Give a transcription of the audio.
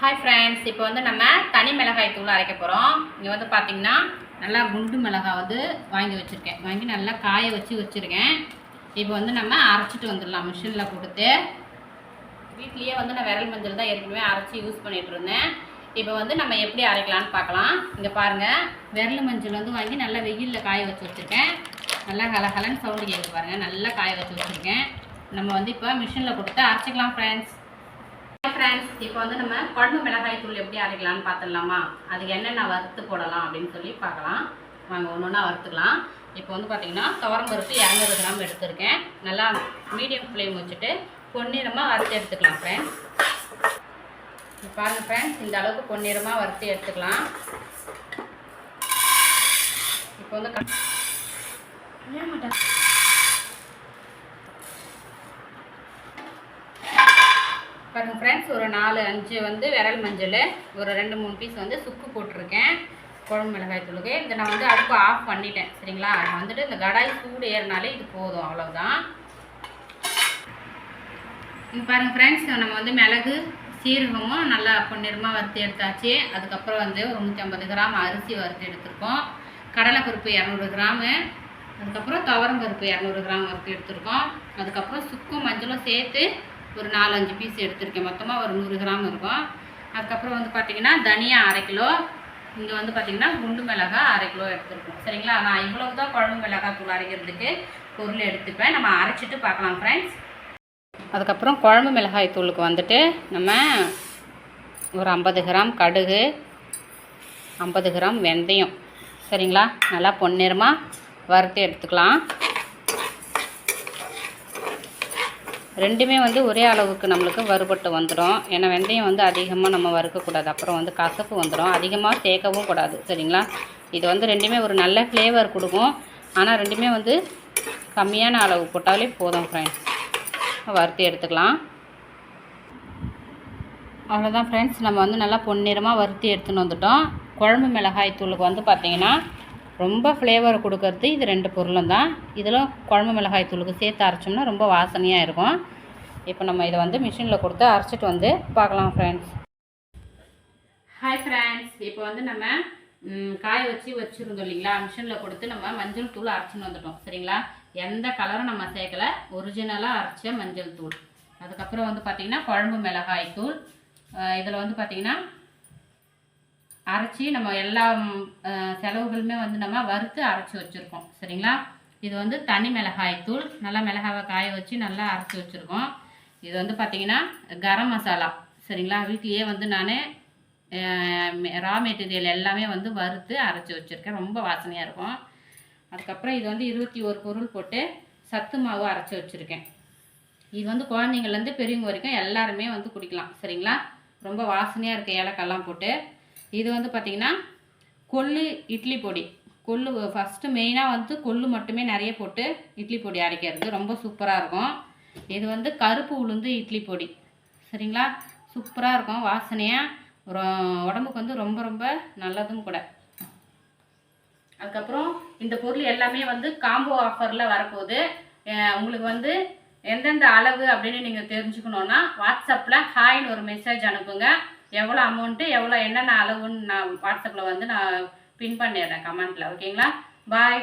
Hi friends இப்போ வந்து நம்ம தனி மிளகாய் தூள் அரைக்க போகிறோம் இங்கே வந்து பார்த்திங்கன்னா நல்லா குண்டு மிளகாய் வந்து வாங்கி வச்சுருக்கேன். வாங்கி நல்லா காய வச்சு வச்சுருக்கேன். இப்போ வந்து நம்ம அரைச்சிட்டு வந்துடலாம் மிஷினில் கொடுத்து வீட்லேயே வந்து நான் விரல் மஞ்சள் தான் ஏற்கனவே அரைச்சி யூஸ் பண்ணிகிட்டு இருந்தேன். இப்போ வந்து நம்ம எப்படி அரைக்கலாம்னு பார்க்கலாம். இங்கே பாருங்கள் விரல் மஞ்சள் வந்து வாங்கி நல்லா வெயிலில் காய வச்சு வச்சுருக்கேன். நல்லா கலகலன்னு சவுண்டு கேட்குது பாருங்கள் நல்லா காய வச்சு வச்சுருக்கேன். நம்ம வந்து இப்போ மிஷினில் கொடுத்து அரைச்சிக்கலாம் ஃப்ரெண்ட்ஸ் ஃப்ரெண்ட்ஸ் இப்போ வந்து நம்ம குழம்பு மிளகாய் தூள் எப்படி அரைக்கலாம்னு பார்த்துடலாமா அதுக்கு என்னென்ன வறுத்து போடலாம் அப்படின்னு சொல்லி பார்க்கலாம். வாங்க ஒன்று ஒன்றா வறுத்துக்கலாம். இப்போ வந்து பார்த்திங்கன்னா துவரம்பருப்பு இரநூறு கிராம் எடுத்திருக்கேன். நல்லா மீடியம் ஃப்ளேம் வச்சுட்டு பொன்னிறமாக வறுத்து எடுத்துக்கலாம் ஃப்ரெண்ட்ஸ் இப்போ பாருங்கள் ஃப்ரெண்ட்ஸ் இந்த அளவுக்கு பொன்னிறமாக வறுத்து எடுத்துக்கலாம். இப்போ வந்து க- பாருங்க ஃப்ரெண்ட்ஸ் ஒரு நாலு அஞ்சு வந்து விரல் மஞ்சள் ஒரு ரெண்டு மூணு பீஸ் வந்து சுக்கு போட்டிருக்கேன். குழம்பு மிளகாய் தூளுக்கு இதை நான் வந்து அடுப்பு ஆஃப் பண்ணிட்டேன். சரிங்களா? வந்துட்டு இந்த கடாய் சூடு ஏறினாலே இது போதும் அவ்வளோதான் இது பாருங்க ஃப்ரெண்ட்ஸ் நம்ம வந்து மிளகு சீரகமும் நல்லா பொன்னிறமாக வறுத்து எடுத்தாச்சு. அதுக்கப்புறம் வந்து ஒரு நூற்றி ஐம்பது கிராம் அரிசி வறுத்து எடுத்திருக்கோம். கடலைப்பருப்பு இரநூறு கிராமு. அதுக்கப்புறம் துவரம் பருப்பு இரநூறு கிராம் வறுத்து எடுத்திருக்கோம். அதுக்கப்புறம் சுக்கும் மஞ்சளும் சேர்த்து ஒரு நாலஞ்சு பீஸ் எடுத்திருக்கேன். மொத்தமாக ஒரு நூறு கிராம் இருக்கும். அதுக்கப்புறம் வந்து பார்த்திங்கன்னா தனியா அரை கிலோ இங்கே வந்து பார்த்திங்கன்னா குண்டு மிளகாய் அரை கிலோ எடுத்துருக்கோம். சரிங்களா? நான் இவ்வளவு தான் குழம்பு மிளகாய் தூள் அரைக்கிறதுக்கு பொருள் எடுத்துப்பேன். நம்ம அரைச்சிட்டு பார்க்கலாம் ஃப்ரெண்ட்ஸ் அதுக்கப்புறம் குழம்பு மிளகாய் தூளுக்கு வந்துட்டு நம்ம ஒரு ஐம்பது கிராம் கடுகு ஐம்பது கிராம் வெந்தயம். சரிங்களா? நல்லா பொன்னிறமாக வறுத்து எடுத்துக்கலாம். ரெண்டுமே வந்து ஒரே அளவுக்கு நம்மளுக்கு வறுபட்டு வந்துடும் ஏன்னா வெந்தயம் வந்து அதிகமாக நம்ம வறுக்கக்கூடாது. அப்புறம் வந்து கசப்பு வந்துடும் அதிகமாக சேர்க்கவும் கூடாது. சரிங்களா? இது வந்து ரெண்டுமே ஒரு நல்ல ஃப்ளேவர் கொடுக்கும். ஆனால் ரெண்டுமே வந்து கம்மியான அளவு போட்டாலே போதும் ஃப்ரெண்ட்ஸ் வறுத்து எடுத்துக்கலாம். அவ்வளோதான் ஃப்ரெண்ட்ஸ் நம்ம வந்து நல்லா பொன்னிறமாக வறுத்து எடுத்துன்னு வந்துட்டோம். குழம்பு மிளகாய் தூளுக்கு வந்து பார்த்திங்கன்னா ரொம்ப ஃப்ளேவர் கொடுக்கறது இது ரெண்டு பொருளும் தான் இதில் குழம்பு மிளகாய் தூளுக்கு சேர்த்து அரைச்சோம்னா ரொம்ப வாசனையாக இருக்கும். இப்போ நம்ம இதை வந்து மிஷினில் கொடுத்து அரைச்சிட்டு வந்து பார்க்கலாம் ஃப்ரெண்ட்ஸ் ஹாய் ஃப்ரெண்ட்ஸ் இப்போ வந்து நம்ம காய வச்சு வச்சுருந்தோம் இல்லைங்களா? மிஷினில் கொடுத்து நம்ம மஞ்சள் தூள் அரைச்சின்னு வந்துட்டோம். சரிங்களா? எந்த கலரும் நம்ம சேர்க்கல. ஒரிஜினலாக அரைச்ச மஞ்சள் தூள். அதுக்கப்புறம் வந்து பார்த்திங்கன்னா குழம்பு மிளகாய் தூள். இதில் வந்து பார்த்திங்கன்னா அரைச்சி நம்ம எல்லா செலவுகளுமே வந்து நம்ம வறுத்து அரைச்சி வச்சுருக்கோம். சரிங்களா? இது வந்து தனி மிளகாய் தூள். நல்லா மிளகாவை காய வச்சு நல்லா அரைச்சி வச்சுருக்கோம். இது வந்து பார்த்திங்கன்னா கரம் மசாலா. சரிங்களா? வீட்லேயே வந்து நான் ரா மெட்டீரியல் எல்லாமே வந்து வறுத்து அரைச்சி வச்சுருக்கேன். ரொம்ப வாசனையாக இருக்கும். அதுக்கப்புறம் இது வந்து இருபத்தி ஒரு பொருள் போட்டு சத்து மாவு அரைச்சி வச்சுருக்கேன். இது வந்து குழந்தைங்கள்லேருந்து பெரியவங்க வரைக்கும் எல்லாருமே வந்து குடிக்கலாம். சரிங்களா? ரொம்ப வாசனையாக இருக்குது ஏலக்காய்லாம் போட்டு இது வந்து பார்த்திங்கன்னா கொள்ளு இட்லி பொடி. கொள்ளு ஃபஸ்ட்டு மெயினாக வந்து கொள்ளு மட்டுமே நிறைய போட்டு இட்லி பொடி அரைக்கிறது. ரொம்ப சூப்பராக இருக்கும். இது வந்து கருப்பு உளுந்து இட்லி பொடி. சரிங்களா? சூப்பராக இருக்கும். வாசனையாக உடம்புக்கு வந்து ரொம்ப ரொம்ப நல்லதும் கூட. அதுக்கப்புறம் இந்த பொருள் எல்லாமே வந்து காம்போ ஆஃபரில் வரப்போகுது. உங்களுக்கு வந்து எந்தெந்த அளவு அப்படின்னு நீங்கள் தெரிஞ்சுக்கணுன்னா வாட்ஸ்அப்பில் ஹாய்னு ஒரு மெசேஜ் அனுப்புங்க. எவ்வளோ அமௌண்ட்டு எவ்வளோ என்னென்ன அளவுன்னு நான் வாட்ஸ்அப்பில் வந்து நான் பின் பண்ணிடுறேன் கமெண்ட்டில் ஓகேங்களா பாய்